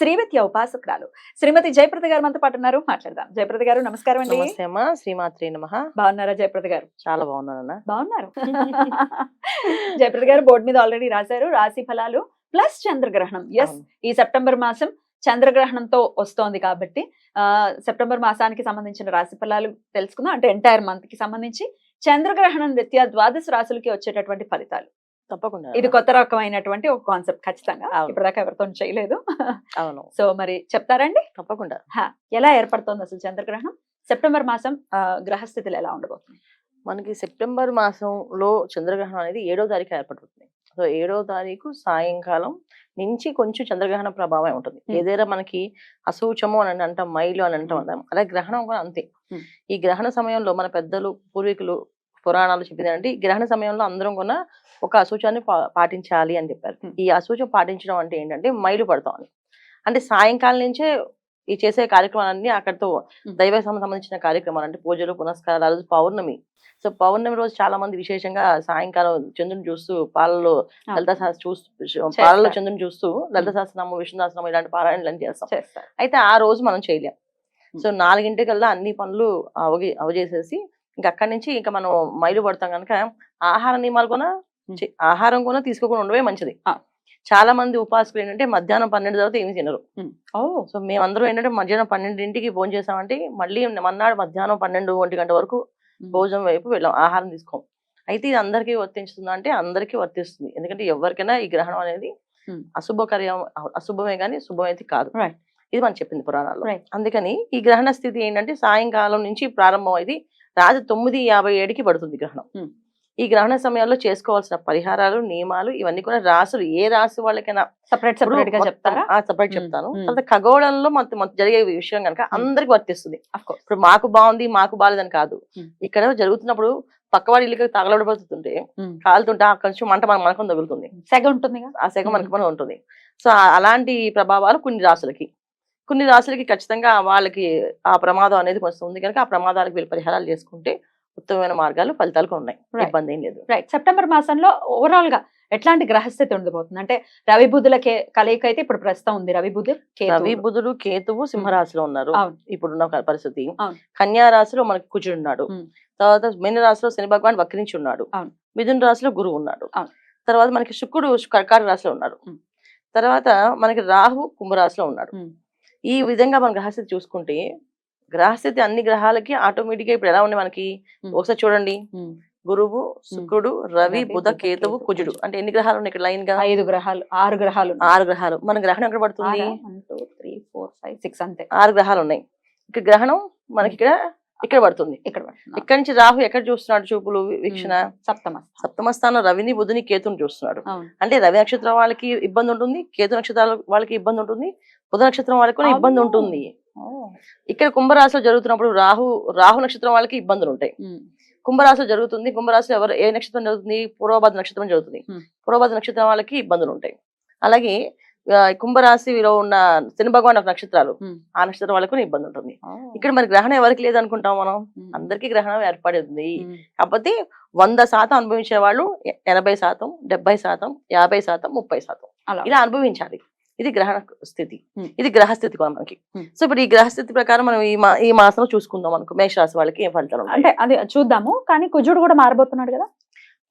Srividya ఉపాసకురాలు. Shrimati Jayaprada గారు మనతో పాటు ఉన్నారు. మాట్లాడదాం. జయప్రద గారు నమస్కారం అండి. నమస్తే అమ్మా. శ్రీమాత్రి నమ. బాగున్నారా జయప్రద గారు? చాలా బాగున్నానన్నా బాగున్నారు. జయప్రద గారు బోర్డు మీద ఆల్రెడీ రాశారు. రాశి ఫలాలు ప్లస్ చంద్రగ్రహణం. ఎస్. ఈ సెప్టెంబర్ మాసం చంద్రగ్రహణంతో వస్తోంది కాబట్టి ఆ సెప్టెంబర్ మాసానికి సంబంధించిన రాశి ఫలాలు తెలుసుకుందాం. అంటే ఎంటైర్ మంత్కి సంబంధించి చంద్రగ్రహణం రీత్యా ద్వాదశ రాశులకి వచ్చేటటువంటి ఫలితాలు. తప్పకుండా. ఇది కొత్త రకమైనటువంటి ఒక కాన్సెప్ట్ ఖచ్చితంగా. ఇప్పటిదాకా ఎవరితో చేయలేదు. అవును. సో మరి చెప్తారండి? తప్పకుండా. ఎలా ఏర్పడుతోంది అసలు చంద్రగ్రహణం? సెప్టెంబర్ మాసం గ్రహస్థితులు ఎలా ఉండబోతుంది మనకి సెప్టెంబర్ మాసంలో చంద్రగ్రహణం అనేది ఏడో తారీఖు ఏర్పడుతుంది. సో ఏడో తారీఖు సాయంకాలం నుంచి కొంచెం చంద్రగ్రహణ ప్రభావం ఉంటుంది. ఏదైనా మనకి అసూచము అని అంటాం మైలు అని అంటాం. అలాగే గ్రహణం కూడా అంతే. ఈ గ్రహణ సమయంలో మన పెద్దలు పూర్వీకులు పురాణాలు చెప్పింది అంటే ఈ గ్రహణ సమయంలో అందరం కూడా ఒక అసూచాన్ని పాటించాలి అని చెప్పారు. ఈ అసూచం పాటించడం అంటే ఏంటంటే మైలు పడతాం అని. అంటే సాయంకాలం నుంచే ఈ చేసే కార్యక్రమాలన్నీ అక్కడితో. దైవ సంబంధించిన కార్యక్రమాలు అంటే పూజలు పునస్కారాలు ఆ రోజు పౌర్ణమి. సో పౌర్ణమి రోజు చాలా మంది విశేషంగా సాయంకాలం చంద్రుని చూస్తూ పాలలో లలిత శాస్త్ర చూస్తూ పాలలో చంద్రుని చూస్తూ లలిత శాస్త్రనామం విష్ణుదాసనామం ఇలాంటి పారాయణలు చేస్తాం. అయితే ఆ రోజు మనం చేయలేం. సో నాలుగింటికల్లా అన్ని పనులు అవగి అవజేసేసి ఇంకా అక్కడి నుంచి ఇంకా మనం మైలు పడతాం కనుక ఆహార నియమాలు కూడా ఆహారం కూడా తీసుకోకుండా ఉండవే మంచిది. చాలా మంది ఉపాసకులు ఏంటంటే మధ్యాహ్నం పన్నెండు తర్వాత ఏమి తినరు. సో మేమందరం ఏంటంటే మధ్యాహ్నం పన్నెండింటికి భోజనం చేసామంటే మళ్ళీ మన్నాడు మధ్యాహ్నం పన్నెండు ఒంటి గంట వరకు భోజనం వైపు వెళ్ళాం ఆహారం తీసుకోం. అయితే ఇది అందరికీ వర్తించుతుందా అంటే అందరికీ వర్తిస్తుంది. ఎందుకంటే ఎవరికైనా ఈ గ్రహణం అనేది. అశుభకర్యం అశుభమే కానీ శుభమైతే కాదు. ఇది మనం చెప్పింది పురాణాల్లో. అందుకని ఈ గ్రహణ స్థితి ఏంటంటే సాయంకాలం నుంచి ప్రారంభం అయింది. రాత్రి తొమ్మిది యాభై ఏడుకి పడుతుంది గ్రహణం. ఈ గ్రహణ సమయంలో చేసుకోవాల్సిన పరిహారాలు నియమాలు ఇవన్నీ కూడా రాసులు ఏ రాశి వాళ్ళకైనా సపరేట్ సపరేట్గా చెప్తారా? సపరేట్. చెప్తాను. తర్వాత ఖగోళంలో మన జరిగే విషయం కనుక అందరికి వర్తిస్తుంది. ఇప్పుడు మాకు బాగుంది మాకు బాగాలేదని కాదు. ఇక్కడ జరుగుతున్నప్పుడు పక్కవాడి ఇల్లుకి తగలబడిపోతుంటే కాలుతుంటే ఆ కొంచెం మంట మన మనకం తగులుతుంది. సెగ ఉంటుందిగా? ఆ సెగ. మనకి మనం ఉంటుంది సో అలాంటి ప్రభావాలు కొన్ని రాసులకి కొన్ని రాసులకి ఖచ్చితంగా వాళ్ళకి ఆ ప్రమాదం అనేది కొంచెం ఉంది కనుక ఆ ప్రమాదాలకు వీళ్ళు పరిహారాలు చేసుకుంటే ఉత్తమమైన మార్గాలు ఫలితాలు ఉన్నాయి. ఇబ్బంది ఏం లేదు రైట్ సెప్టెంబర్ మాసంలో ఓవరాల్గా ఎట్లాంటి గ్రహస్థితి ఉండబోతుంది అంటే రవి బుధుల కలయిక అయితే ఇప్పుడు ప్రస్తుతం ఉంది రవి బుధు. రవి బుధుడు కేతువు సింహరాశిలో ఉన్నారు. ఇప్పుడున్న పరిస్థితి. కన్యా రాశిలో మనకి కుజుడు ఉన్నాడు. తర్వాత మీన రాశిలో శని భగవాన్ వక్రించి ఉన్నాడు. మిథున రాశిలో గురువు ఉన్నాడు. తర్వాత మనకి శుక్రుడు కర్కాటక రాశిలో ఉన్నాడు. తర్వాత మనకి రాహు కుంభరాశిలో ఉన్నాడు. ఈ విధంగా మన గ్రహస్థితి చూసుకుంటే గ్రహస్థితి అన్ని గ్రహాలకి ఆటోమేటిక్గా ఇప్పుడు ఎలా ఉంది మనకి. ఒకసారి చూడండి. గురువు శుక్రుడు రవి బుధ కేతువు కేతు, కుజుడు. అంటే ఎన్ని గ్రహాలు ఉన్నాయి ఇక్కడ లైన్గా ఐదు గ్రహాలు ఆరు గ్రహాలు. ఆరు గ్రహాలు. మన గ్రహణం ఎక్కడ పడుతుంది? two, three, four, five, six అంతే. ఆరు గ్రహాలు ఉన్నాయి. ఇక్కడ గ్రహణం మనకి ఇక్కడ ఇక్కడ పడుతుంది ఇక్కడ. ఇక్కడి నుంచి రాహు ఎక్కడ చూస్తున్నాడు చూపులు వీక్షణ సప్తమ సప్తమ స్థానం రవిని బుధుని కేతుని చూస్తున్నాడు అంటే రవి నక్షత్రం వాళ్ళకి ఇబ్బంది ఉంటుంది కేతు నక్షత్రాల వాళ్ళకి ఇబ్బంది ఉంటుంది బుధ నక్షత్రం వాళ్ళకి కూడా ఇబ్బంది. ఉంటుంది. ఇక్కడ కుంభరాశిలో జరుగుతున్నప్పుడు రాహు రాహు నక్షత్రం వాళ్ళకి ఇబ్బందులు ఉంటాయి. కుంభరాశిలో జరుగుతుంది కుంభరాశిలో ఎవరు ఏ నక్షత్రం జరుగుతుంది పూర్వభద్ర నక్షత్రం జరుగుతుంది. పూర్వభద్ర నక్షత్రం వాళ్ళకి ఇబ్బందులు ఉంటాయి అలాగే కుంభరాశిలో ఉన్న శని భగవాన్ నక్షత్రాలు. ఆ నక్షత్రం వాళ్ళకు ఇబ్బంది ఉంటుంది. ఇక్కడ మరి గ్రహణం ఎవరికి లేదనుకుంటాం మనం. అందరికీ గ్రహణం ఏర్పడింది. కాకపోతే వంద శాతం అనుభవించే వాళ్ళు ఎనభై శాతం డెబ్బై శాతం యాభై శాతం ముప్పై శాతం ఇలా అనుభవించాలి ఇది గ్రహణ స్థితి. ఇది గ్రహస్థితి కూడా మనకి. సో ఇప్పుడు ఈ గ్రహస్థితి ప్రకారం మనం ఈ మా ఈ మాసంలో చూసుకుందాం అనుకో మేషరాశి వాళ్ళకి ఏం ఫలితాలు అంటే అది చూద్దాము కానీ కుజుడు కూడా మారబోతున్నాడు కదా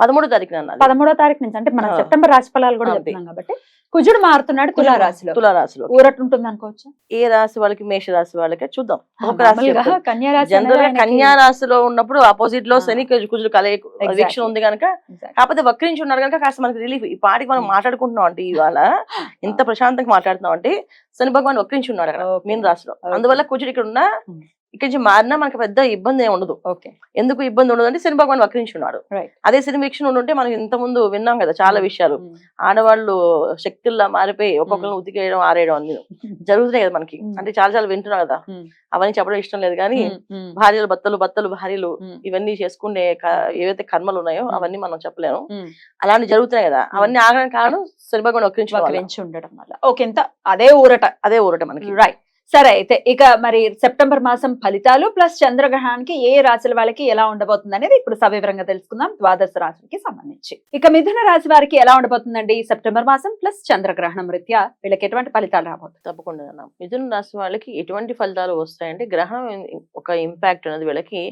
పదమూడో అన్నది పదమూడో తారీఖు నుంచి అంటే మనం. సెప్టెంబర్ రాశి ఫలాలు కూడా. చెప్తున్నాం కాబట్టి కుజుడు మారుతున్నాడు తులా రాశిలో తులారాశిలో ఊరట ఉంటుంది అనుకోవచ్చు ఏ రాశి వాళ్ళకి మేష రాశి వాళ్ళకి చూద్దాం ఒక రాశి. కన్యా రాశిలో ఉన్నప్పుడు ఆపోజిట్లో. శని కుజు- కుజులు కలయిక. వీక్షణ ఉంది కనుక. కాకపోతే వక్రించి ఉన్నారు కనుక కాస్త మనకి రిలీఫ్ ఈ పాటికి మనం Hmm. మాట్లాడుకుంటున్నాం అంటే ఇవాళ ఇంత ప్రశాంతంగా మాట్లాడుతున్నాం అంటే శని భగవాన్ వక్రించి ఉన్నాడు అక్కడ. మీన రాశిలో. అందువల్ల కుజుడు ఇక్కడ ఉన్న Hmm. ఇక్కడి నుంచి మారినా మనకి పెద్ద ఇబ్బంది ఏమి ఉండదు. ఓకే. ఎందుకు ఇబ్బంది ఉండదు అంటే శని భగవాన్ వక్రించున్నాడు. అదే శని వీక్షణ ఉంటే మనం ఇంత ముందు విన్నాం కదా చాలా విషయాలు. ఆడవాళ్ళు శక్తుల్లా మారిపోయి ఒక్కొక్కరిని ఉతికేయడం ఆరేయడం అన్ని జరుగుతున్నాయి కదా మనకి. అంటే చాలా చాలా వింటున్నాం కదా. అవన్నీ చెప్పడం ఇష్టం లేదు కానీ భార్యలు భర్తలు భర్తలు భార్యలు ఇవన్నీ చేసుకునే ఏవైతే కర్మలు ఉన్నాయో. అవన్నీ మనం చెప్పలేము. అలాంటి జరుగుతున్నాయి కదా. అవన్నీ ఆగడానికి కారణం శని భగవాన్. వక్రించి ఉండడం వల్ల. ఓకే ఎంత అదే ఊరట. అదే ఊరట మనకి. రైట్ సరే అయితే ఇక మరి సెప్టెంబర్ మాసం ఫలితాలు ప్లస్ చంద్రగ్రహణానికి ఏ రాశుల వాళ్ళకి ఎలా ఉండబోతుంది అనేది ఇప్పుడు సవివరంగా తెలుసుకుందాం. ద్వాదశ రాశులకి సంబంధించి. ఇక మిథున రాశి వారికి ఎలా ఉండబోతుందండి? సెప్టెంబర్ మాసం ప్లస్ చంద్రగ్రహణం రీత్యా వీళ్ళకి ఎటువంటి ఫలితాలు రాబోతుంది తప్పకుండా మిథున రాశి వాళ్ళకి ఎటువంటి ఫలితాలు వస్తాయంటే గ్రహణం ఒక ఇంపాక్ట్ అనేది వీళ్ళకి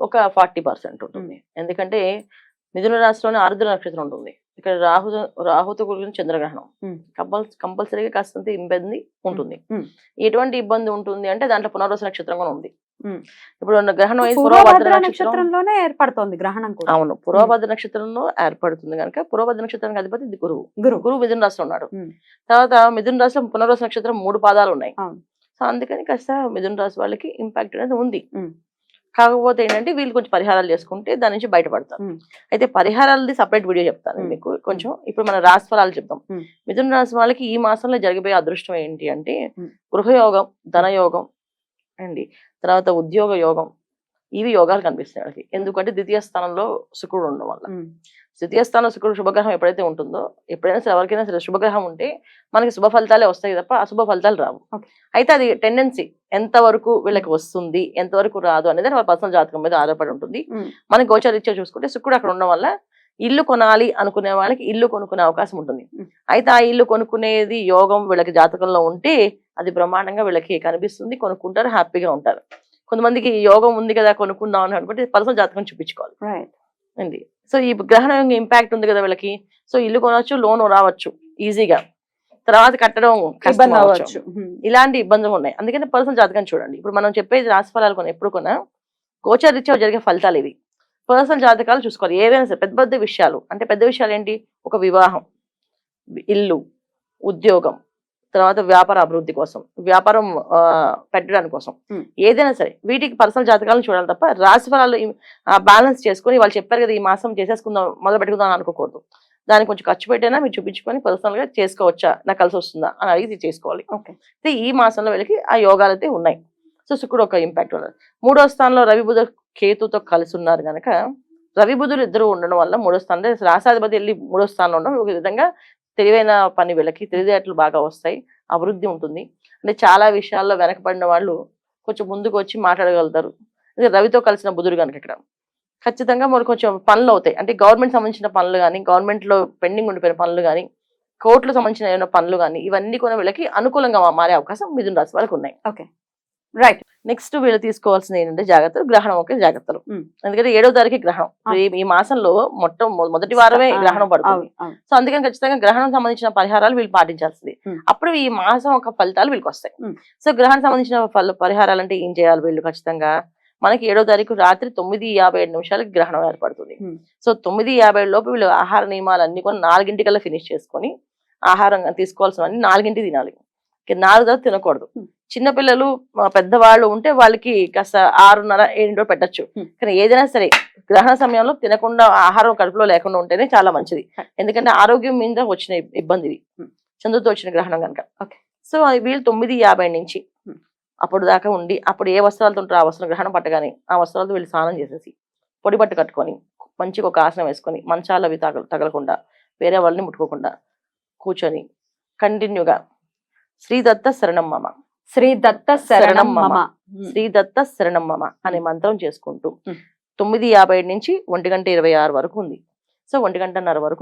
ఒక ఫార్టీ పర్సెంట్ ఉంటుంది. ఎందుకంటే మిథున రాశిలోనే ఆరుద్ర నక్షత్రం ఉంటుంది. ఇక్కడ రాహు రాహుతో కూడిన చంద్రగ్రహణం. Hmm. కంపల్ కంపల్సరీగా కాస్తంత ఇబ్బంది ఉంటుంది. ఎటువంటి ఇబ్బంది ఉంటుంది అంటే దాంట్లో పునర్వస నక్షత్రం కూడా ఉంది. ఇప్పుడు గ్రహణం అయితే పూర్వభద్ర నక్షత్రం? నక్షత్రంలోనే ఏర్పడుతోంది గ్రహణం అవును. పురోభద్ర నక్షత్రంలో ఏర్పడుతుంది కనుక పురోభద్ర నక్షత్రానికి అధిపతి ఇది గురువు. గురువు. గురువు మిథున రాశిలో ఉన్నాడు. తర్వాత మిథున రాశిలో పునర్వస నక్షత్రం మూడు పాదాలు ఉన్నాయి. సో అందుకని కాస్త మిథున రాశి వాళ్ళకి ఇంపాక్ట్ అనేది ఉంది. కాకపోతే ఏంటంటే వీళ్ళు కొంచెం పరిహారాలు చేసుకుంటే దాని నుంచి బయటపడతారు. అయితే పరిహారాలది సపరేట్ వీడియో చెప్తాను. మీకు కొంచెం ఇప్పుడు మన రాశి ఫలాలు చెప్తాం. మిథున రాశి వాళ్ళకి ఈ మాసంలో జరిగిపోయే అదృష్టం ఏంటి అంటే. గృహయోగం ధనయోగం అండి తర్వాత ఉద్యోగ యోగం ఇవి యోగాలు కనిపిస్తాయి వాళ్ళకి ఎందుకంటే ద్వితీయ స్థానంలో శుక్రుడు ఉండడం వల్ల. ద్వితీయ స్థానంలో శుక్రుడు శుభగ్రహం ఎప్పుడైతే ఉంటుందో ఎప్పుడైనా సరే ఎవరికైనా సరే శుభగ్రహం ఉంటే మనకి శుభ ఫలితాలే వస్తాయి తప్ప అశుభ ఫలితాలు రావు. అయితే అది టెండెన్సీ ఎంత వరకు వీళ్ళకి వస్తుంది ఎంత వరకు రాదు అనేది వాళ్ళ పర్సనల్ జాతకం మీద ఆధారపడి ఉంటుంది. మనకి గోచరీత్యా చూసుకుంటే శుక్రుడు అక్కడ ఉండడం వల్ల ఇల్లు కొనాలి అనుకునే వాళ్ళకి ఇల్లు కొనుక్కునే అవకాశం ఉంటుంది. అయితే ఆ ఇల్లు కొనుక్కునేది యోగం వీళ్ళకి జాతకంలో ఉంటే అది బ్రహ్మాండంగా వీళ్ళకి కనిపిస్తుంది కొనుక్కుంటారు హ్యాపీగా ఉంటారు కొంతమందికి యోగం ఉంది కదా కొనుక్కుందాం అని అనుకుంటే పర్సనల్ జాతకం చూపించుకోవాలి. రైట్ అండి. సో ఈ గ్రహణం ఇంపాక్ట్ ఉంది కదా వీళ్ళకి. సో ఇల్లు కొనవచ్చు లోన్ రావచ్చు ఈజీగా తర్వాత కట్టడం ఇబ్బంది అవ్వచ్చు. ఉమ్. ఇలాంటి ఇబ్బందులు ఉన్నాయి. అందుకని పర్సనల్ జాతకం చూడండి. ఇప్పుడు మనం చెప్పేది రాశి ఫలాలు కొన్ని ఎప్పుడు కొన్నా గోచరీత్యా జరిగే ఫలితాలు ఇవి. పర్సనల్ జాతకాలు చూసుకోవాలి. ఏవైనా సరే పెద్ద పెద్ద విషయాలు. అంటే పెద్ద విషయాలు ఏంటి? ఒక వివాహం ఇల్లు ఉద్యోగం తర్వాత వ్యాపార అభివృద్ధి కోసం వ్యాపారం పెట్టడానికి కోసం. ఏదైనా సరే వీటికి పర్సనల్ జాతకాలను చూడాలి తప్ప రాశి ఫలాలు బ్యాలెన్స్ చేసుకొని వాళ్ళు చెప్పారు కదా ఈ మాసం చేసేసుకుందాం మొదలు పెట్టుకుందాం అని అనుకోకూడదు. దానికి కొంచెం ఖర్చు పెట్టైనా మీరు చూపించుకొని పర్సనల్గా చేసుకోవచ్చా? నాకు కలిసి వస్తుందా? అని అడిగి చేసుకోవాలి. ఓకే. అయితే ఈ మాసంలో వీళ్ళకి ఆ యోగాలు అయితే ఉన్నాయి. సో శుక్రుడు ఒక ఇంపాక్ట్ ఉన్నది. మూడో స్థానంలో రవి బుధ కేతుతో కలిసి ఉన్నారు కనుక రవి బుధులు ఇద్దరు ఉండడం వల్ల మూడో స్థానంలో రాసాధిపతి వెళ్ళి మూడో స్థానంలో ఉండడం ఒక విధంగా తెలివైన పని వీళ్ళకి తెలివితేటలు బాగా వస్తాయి అభివృద్ధి ఉంటుంది. అంటే చాలా విషయాల్లో వెనకబడిన వాళ్ళు కొంచెం ముందుకు వచ్చి మాట్లాడగలుగుతారు. అదే రవితో కలిసిన బుధుడు కనుక ఇక్కడ. ఖచ్చితంగా మరి కొంచెం పనులు అవుతాయి. అంటే గవర్నమెంట్ సంబంధించిన పనులు కానీ గవర్నమెంట్లో పెండింగ్ ఉండిపోయిన పనులు కానీ కోర్టులకు సంబంధించిన ఏమైనా పనులు కానీ ఇవన్నీ కూడా వీళ్ళకి అనుకూలంగా మారే అవకాశం మిథున రాశి వాళ్ళకి ఉన్నాయి. ఓకే. రైట్ నెక్స్ట్ వీళ్ళు తీసుకోవాల్సింది ఏంటంటే జాగ్రత్తలు గ్రహణం ఒక జాగ్రత్తలు. ఎందుకంటే ఏడో తారీఖు గ్రహణం. ఈ- మాసంలో మొట్ట మొదటి వారమే గ్రహణం పడుతుంది సో అందుకని ఖచ్చితంగా గ్రహణం సంబంధించిన పరిహారాలు వీళ్ళు పాటించాల్సింది. అప్పుడు ఈ మాసం ఒక ఫలితాలు వీళ్ళకి వస్తాయి. సో గ్రహణం సంబంధించిన పరిహారాలు అంటే ఏం చేయాలి వీళ్ళు ఖచ్చితంగా మనకి ఏడో తారీఖు రాత్రి తొమ్మిది యాభై ఏడు నిమిషాలకి గ్రహణం ఏర్పడుతుంది. సో తొమ్మిది యాభై ఏడు లోపు వీళ్ళు ఆహార నియమాలు అన్ని కూడా నాలుగింటికల్లా ఫినిష్ చేసుకొని ఆహారం తీసుకోవాల్సినవన్నీ నాలుగింటి తినాలి నాలుగు తర్వాత తినకూడదు. చిన్నపిల్లలు పెద్దవాళ్ళు ఉంటే వాళ్ళకి కాస్త ఆరున్నర ఏడింటో పెట్టచ్చు. కానీ ఏదైనా సరే గ్రహణ సమయంలో తినకుండా ఆహారం కడుపులో లేకుండా ఉంటేనే చాలా మంచిది. ఎందుకంటే ఆరోగ్యం మీద వచ్చిన ఇబ్- ఇబ్బంది ఇది. చంద్రుతో వచ్చిన గ్రహణం కనుక. సో అది వీళ్ళు తొమ్మిది యాభై నుంచి. అప్పుడు దాకా ఉండి అప్పుడు ఏ వస్త్రాలతో ఉంటారో ఆ వస్త్రం గ్రహణం పట్టగానే ఆ వస్త్రాలతో వీళ్ళు స్నానం చేసేసి పొడి బట్ట కట్టుకొని మంచిగా ఒక ఆసనం వేసుకొని మంచాలు అవి తగల తగలకుండా వేరే వాళ్ళని ముట్టుకోకుండా కూర్చొని కంటిన్యూగా శ్రీదత్త శరణం మమ శ్రీ దత్త శరణం శరణం మమ మమ. శ్రీదత్త శరణం మమ అనే మంత్రం చేసుకుంటూ. తొమ్మిది యాభై నుంచి ఒంటి గంట ఇరవై ఆరు వరకు ఉంది సో ఒంటి గంటన్నర వరకు